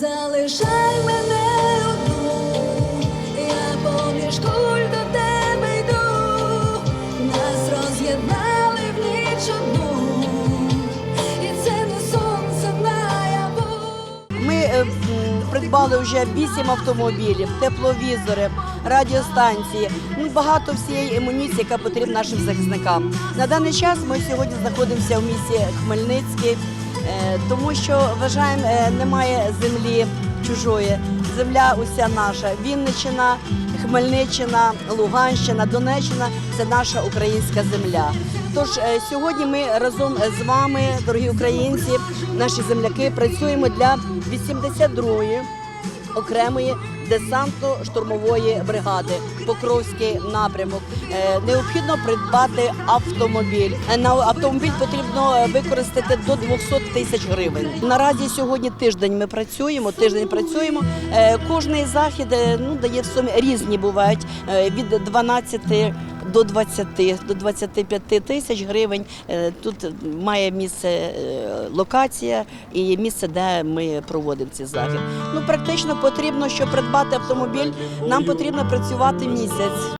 залишай мене одну, я поміж куль нас роз'єднали в ніч одну, і це не сонце наяву. Ми е, придбали вже вісім автомобілів, тепловізори, радіостанції. Ну багато всієї емуніції, яка потрібна нашим захисникам. На даний час ми сьогодні знаходимося в місті Хмельницький, тому що вважаємо, е, немає землі чужої. Земля уся наша. Вінниччина, Хмельниччина, Луганщина, Донеччина це наша українська земля. Тож е, сьогодні ми разом з вами, дорогі українці, наші земляки, працюємо для 82-ї окремої десантно-штурмової бригади Покровський напрямок. Е, Необхідно придбати автомобіль. Е, На автомобіль потрібно е, використати до 200 тисяч гривень. Наразі сьогодні тиждень ми працюємо. Тиждень працюємо. Кожний захід ну дає в сумі різні бувають від 12 до 20, до 25 тисяч гривень. Е, Тут має місце е, локація і місце, де ми проводимо ці захід. Ну практично потрібно, щоб придбати автомобіль, нам потрібно працювати місяць.